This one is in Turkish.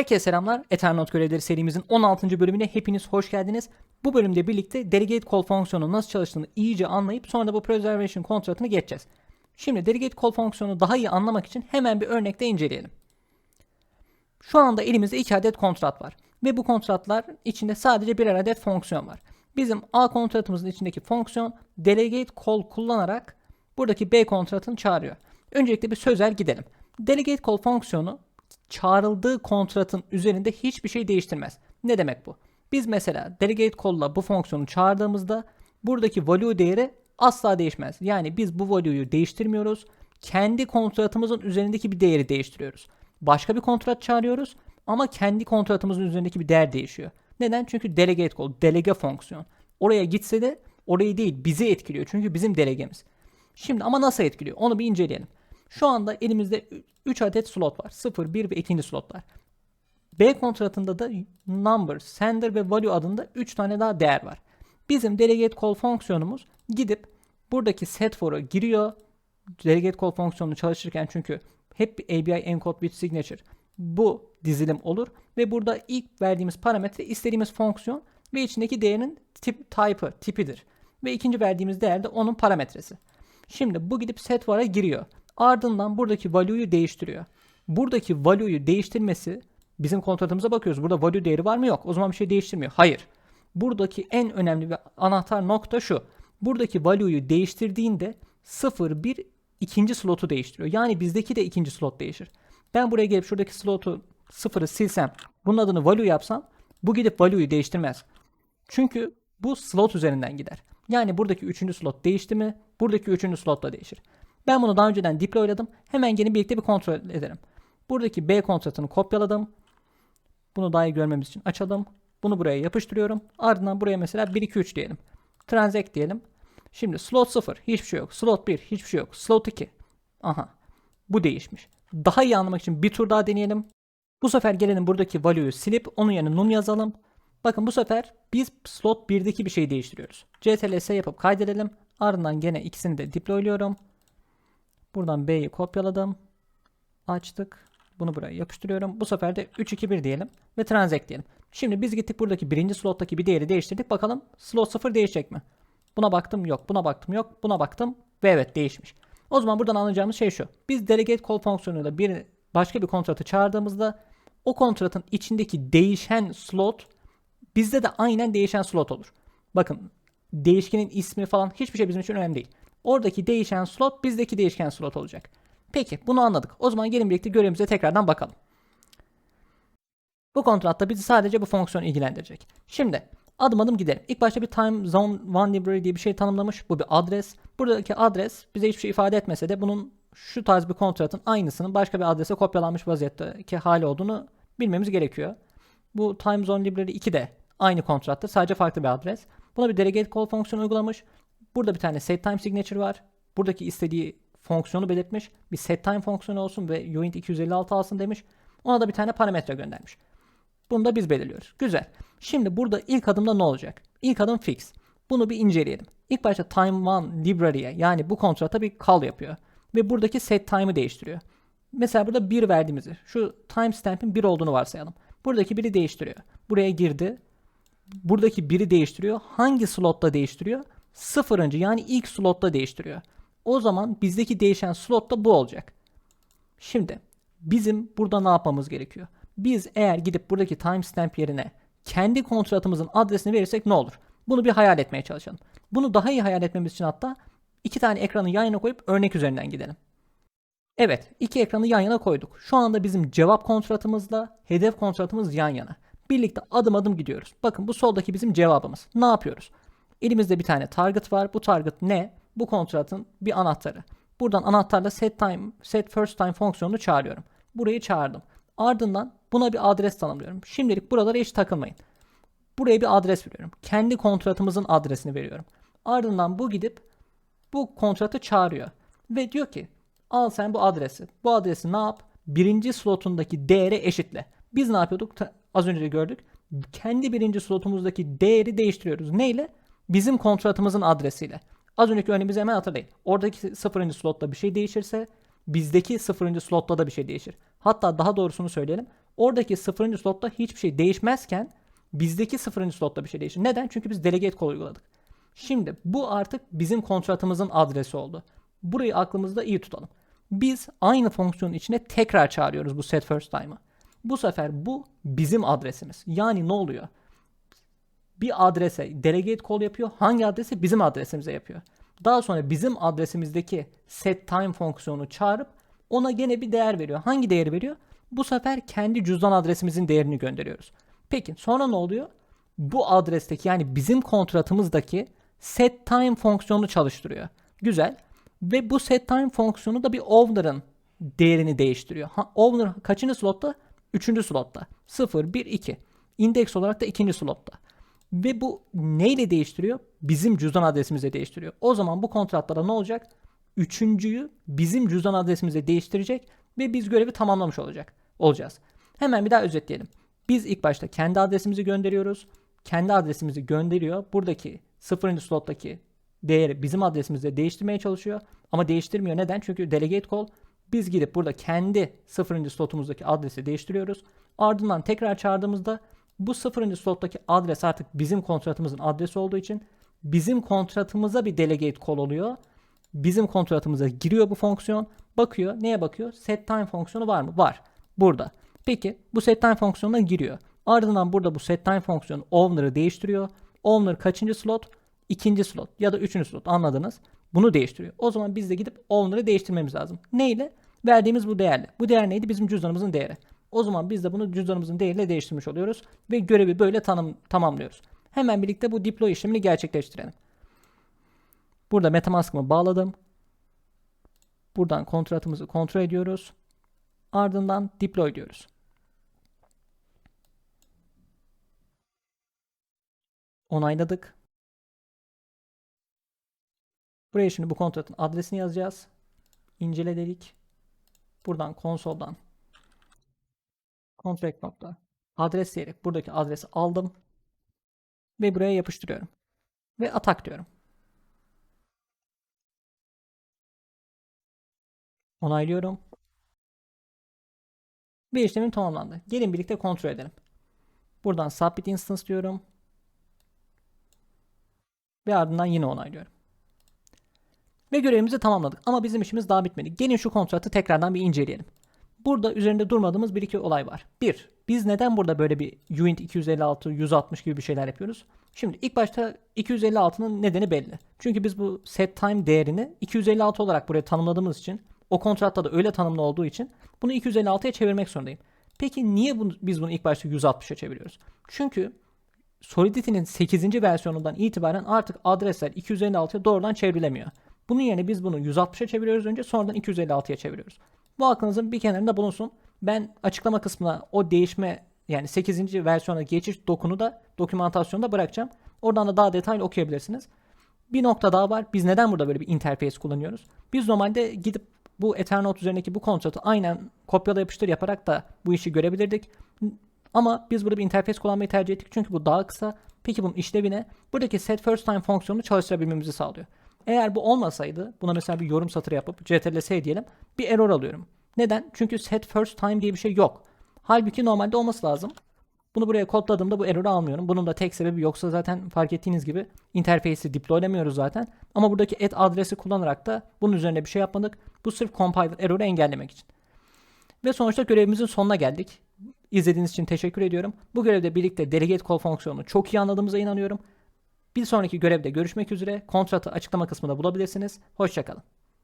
Herkese selamlar. Eternot görevleri serimizin 16. bölümüne hepiniz hoş geldiniz. Bu bölümde birlikte delegate call fonksiyonu nasıl çalıştığını iyice anlayıp sonra da bu preservation kontratını geçeceğiz. Şimdi delegate call fonksiyonu daha iyi anlamak için hemen bir örnekte inceleyelim. Şu anda elimizde iki adet kontrat var ve bu kontratlar içinde sadece birer adet fonksiyon var. Bizim A kontratımızın içindeki fonksiyon delegate call kullanarak buradaki B kontratını çağırıyor. Öncelikle bir sözel gidelim. Delegate call fonksiyonu çağrıldığı kontratın üzerinde hiçbir şey değiştirmez. Ne demek bu? Biz mesela delegate call'la bu fonksiyonu çağırdığımızda buradaki value değeri asla değişmez. Yani biz bu value'yu değiştirmiyoruz. Kendi kontratımızın üzerindeki bir değeri değiştiriyoruz. Başka bir kontrat çağırıyoruz ama kendi kontratımızın üzerindeki bir değer değişiyor. Neden? Çünkü delegate call, delege fonksiyon. Oraya gitse de orayı değil bizi etkiliyor. Çünkü bizim delegemiz. Şimdi ama nasıl etkiliyor? Onu bir inceleyelim. Şu anda elimizde 3 adet slot var. 0, 1 ve 2. slotlar. B kontratında da number, sender ve value adında 3 tane daha değer var. Bizim delegate call fonksiyonumuz gidip buradaki set for'a giriyor. Delegate call fonksiyonunu çalışırken çünkü hep ABI encode with signature bu dizilim olur ve burada ilk verdiğimiz parametre istediğimiz fonksiyon ve içindeki değerin tip, type'ı, tipidir. Ve ikinci verdiğimiz değer de onun parametresi. Şimdi bu gidip set var'a giriyor. Ardından buradaki value'yu değiştiriyor. Buradaki value'yu değiştirmesi bizim kontratımıza bakıyoruz. Burada value değeri var mı yok. O zaman bir şey değiştirmiyor. Hayır. Buradaki en önemli ve anahtar nokta şu. Buradaki value'yu değiştirdiğinde 0 1 ikinci slotu değiştiriyor. Yani bizdeki de ikinci slot değişir. Ben buraya gelip şuradaki slotu 0'ı silsem, bunun adını value yapsam bu gidip value'yu değiştirmez. Çünkü bu slot üzerinden gider. Yani buradaki üçüncü slot değişti mi? Buradaki üçüncü slot da değişir. Ben bunu daha önceden deployladım. Hemen gelin birlikte bir kontrol edelim. Buradaki B kontratını kopyaladım. Bunu daha iyi görmemiz için açalım. Bunu buraya yapıştırıyorum. Ardından buraya mesela 1 2 3 diyelim. Transact diyelim. Şimdi slot 0 hiçbir şey yok. Slot 1 hiçbir şey yok. Slot 2. Aha. Bu değişmiş. Daha iyi anlamak için bir tur daha deneyelim. Bu sefer gelelim buradaki value'yu silip onun yerine num yazalım. Bakın bu sefer biz slot 1'deki bir şeyi değiştiriyoruz. CTRL-S yapıp kaydedelim. Ardından gene ikisini de deployluyorum. Buradan B'yi kopyaladım. Açtık. Bunu buraya yapıştırıyorum. Bu sefer de 3 2 1 diyelim ve transact diyelim. Şimdi biz gittik buradaki birinci slottaki bir değeri değiştirdik. Bakalım slot 0 değişecek mi? Buna baktım yok. Buna baktım yok. Buna baktım ve evet değişmiş. O zaman buradan anlayacağımız şey şu. Biz delegate call fonksiyonuyla bir başka bir kontratı çağırdığımızda o kontratın içindeki değişen slot bizde de aynen değişen slot olur. Bakın değişkenin ismi falan hiçbir şey bizim için önemli değil. Oradaki değişen slot bizdeki değişken slot olacak. Peki bunu anladık. O zaman gelin birlikte görevimize tekrardan bakalım. Bu kontratta bizi sadece bu fonksiyon ilgilendirecek. Şimdi adım adım gidelim. İlk başta bir time zone one library diye bir şey tanımlamış. Bu bir adres. Buradaki adres bize hiçbir şey ifade etmese de bunun şu tarz bir kontratın aynısının başka bir adrese kopyalanmış vaziyetteki hali olduğunu bilmemiz gerekiyor. Bu time zone library 2 de aynı kontrattır. Sadece farklı bir adres. Buna bir delegate call fonksiyonu uygulamış. Burada bir tane set time signature var. Buradaki istediği fonksiyonu belirtmiş. Bir set time fonksiyonu olsun ve uint 256 alsın demiş. Ona da bir tane parametre göndermiş. Bunu da biz belirliyoruz. Güzel. Şimdi burada ilk adımda ne olacak? İlk adım fix. Bunu bir inceleyelim. İlk başta time one library'e yani bu kontrata bir call yapıyor. Ve buradaki set time'ı değiştiriyor. Mesela burada 1 verdiğimizi, şu timestamp'in 1 olduğunu varsayalım. Buradaki biri değiştiriyor. Buraya girdi. Buradaki biri değiştiriyor. Hangi slotta değiştiriyor? Sıfırıncı yani ilk slotta değiştiriyor. O zaman bizdeki değişen slot da bu olacak. Şimdi bizim burada ne yapmamız gerekiyor? Biz eğer gidip buradaki timestamp yerine kendi kontratımızın adresini verirsek ne olur? Bunu bir hayal etmeye çalışalım. Bunu daha iyi hayal etmemiz için hatta iki tane ekranı yan yana koyup örnek üzerinden gidelim. Evet, iki ekranı yan yana koyduk. Şu anda bizim cevap kontratımızla hedef kontratımız yan yana. Birlikte adım adım gidiyoruz. Bakın bu soldaki bizim cevabımız. Ne yapıyoruz? Elimizde bir tane target var. Bu target ne? Bu kontratın bir anahtarı. Buradan anahtarla set time, set first time fonksiyonunu çağırıyorum. Burayı çağırdım. Ardından buna bir adres tanımlıyorum. Şimdilik buralara hiç takılmayın. Buraya bir adres veriyorum. Kendi kontratımızın adresini veriyorum. Ardından bu gidip bu kontratı çağırıyor. Ve diyor ki al sen bu adresi. Bu adresi ne yap? Birinci slotundaki değere eşitle. Biz ne yapıyorduk? Az önce de gördük. Kendi birinci slotumuzdaki değeri değiştiriyoruz. Neyle? Bizim kontratımızın adresiyle. Az önceki örneğimizi hemen hatırlayın. Oradaki sıfırıncı slotta bir şey değişirse bizdeki sıfırıncı slotta da bir şey değişir. Hatta daha doğrusunu söyleyelim. Oradaki sıfırıncı slotta hiçbir şey değişmezken bizdeki sıfırıncı slotta bir şey değişir. Neden? Çünkü biz delegate call uyguladık. Şimdi bu artık bizim kontratımızın adresi oldu. Burayı aklımızda iyi tutalım. Biz aynı fonksiyonun içine tekrar çağırıyoruz bu set first time'ı. Bu sefer bu bizim adresimiz. Yani ne oluyor? Bir adrese delegate call yapıyor. Hangi adrese? Bizim adresimize yapıyor. Daha sonra bizim adresimizdeki set time fonksiyonu çağırıp ona gene bir değer veriyor. Hangi değeri veriyor? Bu sefer kendi cüzdan adresimizin değerini gönderiyoruz. Peki sonra ne oluyor? Bu adresteki yani bizim kontratımızdaki set time fonksiyonu çalıştırıyor. Güzel. Ve bu set time fonksiyonu da bir owner'ın değerini değiştiriyor. Ha, owner kaçıncı slotta? Üçüncü slotta. 0, 1, 2. İndeks olarak da ikinci slotta. Ve bu neyle değiştiriyor? Bizim cüzdan adresimize değiştiriyor. O zaman bu kontratlarda ne olacak? Üçüncüyü bizim cüzdan adresimize değiştirecek ve biz görevi tamamlamış olacak olacağız. Hemen bir daha özetleyelim. Biz ilk başta kendi adresimizi gönderiyoruz. Kendi adresimizi gönderiyor. Buradaki sıfırıncı slottaki değeri bizim adresimizde değiştirmeye çalışıyor. Ama değiştirmiyor. Neden? Çünkü delegate call biz gidip burada kendi sıfırıncı slotumuzdaki adresi değiştiriyoruz. Ardından tekrar çağırdığımızda bu sıfırıncı slottaki adres artık bizim kontratımızın adresi olduğu için bizim kontratımıza bir delegate call oluyor. Bizim kontratımıza giriyor bu fonksiyon. Bakıyor. Neye bakıyor? Set time fonksiyonu var mı? Var. Burada. Peki bu set time fonksiyonuna giriyor. Ardından burada bu set time fonksiyonu owner'ı değiştiriyor. Owner kaçıncı slot? İkinci slot ya da üçüncü slot anladınız. Bunu değiştiriyor. O zaman biz de gidip owner'ı değiştirmemiz lazım. Neyle? Verdiğimiz bu değerle. Bu değer neydi? Bizim cüzdanımızın değeri. O zaman biz de bunu cüzdanımızın değeriyle değiştirmiş oluyoruz ve görevi böyle tanım, tamamlıyoruz. Hemen birlikte bu deploy işlemini gerçekleştirelim. Burada MetaMask'ımı bağladım. Buradan kontratımızı kontrol ediyoruz. Ardından deploy diyoruz. Onayladık. Buraya şimdi bu kontratın adresini yazacağız. İncele dedik. Buradan konsoldan contract nokta adres diyerek buradaki adresi aldım ve buraya yapıştırıyorum. Ve atak diyorum. Onaylıyorum. Bir işlemim tamamlandı. Gelin birlikte kontrol edelim. Buradan submit instance diyorum. Ve ardından yine onaylıyorum. Ve görevimizi tamamladık. Ama bizim işimiz daha bitmedi. Gelin şu kontratı tekrardan bir inceleyelim. Burada üzerinde durmadığımız bir iki olay var. Bir, biz neden burada böyle bir Uint 256, 160 gibi bir şeyler yapıyoruz? Şimdi ilk başta 256'nın nedeni belli. Çünkü biz bu set time değerini 256 olarak buraya tanımladığımız için o kontratta da öyle tanımlı olduğu için bunu 256'ya çevirmek zorundayım. Peki niye bunu, biz bunu ilk başta 160'a çeviriyoruz? Çünkü Solidity'nin 8. versiyonundan itibaren artık adresler 256'ya doğrudan çevrilemiyor. Bunun yerine biz bunu 160'a çeviriyoruz önce sonradan 256'ya çeviriyoruz. Bu aklınızın bir kenarında bulunsun. Ben açıklama kısmına o değişme yani 8. versiyona geçiş dokunu da dokümantasyonda bırakacağım. Oradan da daha detaylı okuyabilirsiniz. Bir nokta daha var. Biz neden burada böyle bir interface kullanıyoruz? Biz normalde gidip bu Ethernet üzerindeki bu kontratı aynen kopyala yapıştır yaparak da bu işi görebilirdik. Ama biz burada bir interface kullanmayı tercih ettik çünkü bu daha kısa. Peki bunun işlevine buradaki set first time fonksiyonunu çalıştırabilmemizi sağlıyor. Eğer bu olmasaydı buna mesela bir yorum satırı yapıp ctrl diyelim bir error alıyorum. Neden? Çünkü set first time diye bir şey yok. Halbuki normalde olması lazım. Bunu buraya kodladığımda bu error'ı almıyorum. Bunun da tek sebebi yoksa zaten fark ettiğiniz gibi interface'i deploylemiyoruz zaten. Ama buradaki add adresi kullanarak da bunun üzerine bir şey yapmadık. Bu sırf compiler error'ı engellemek için. Ve sonuçta görevimizin sonuna geldik. İzlediğiniz için teşekkür ediyorum. Bu görevde birlikte delegate call fonksiyonunu çok iyi anladığımıza inanıyorum. Bir sonraki görevde görüşmek üzere. Kontratı açıklama kısmında bulabilirsiniz. Hoşçakalın.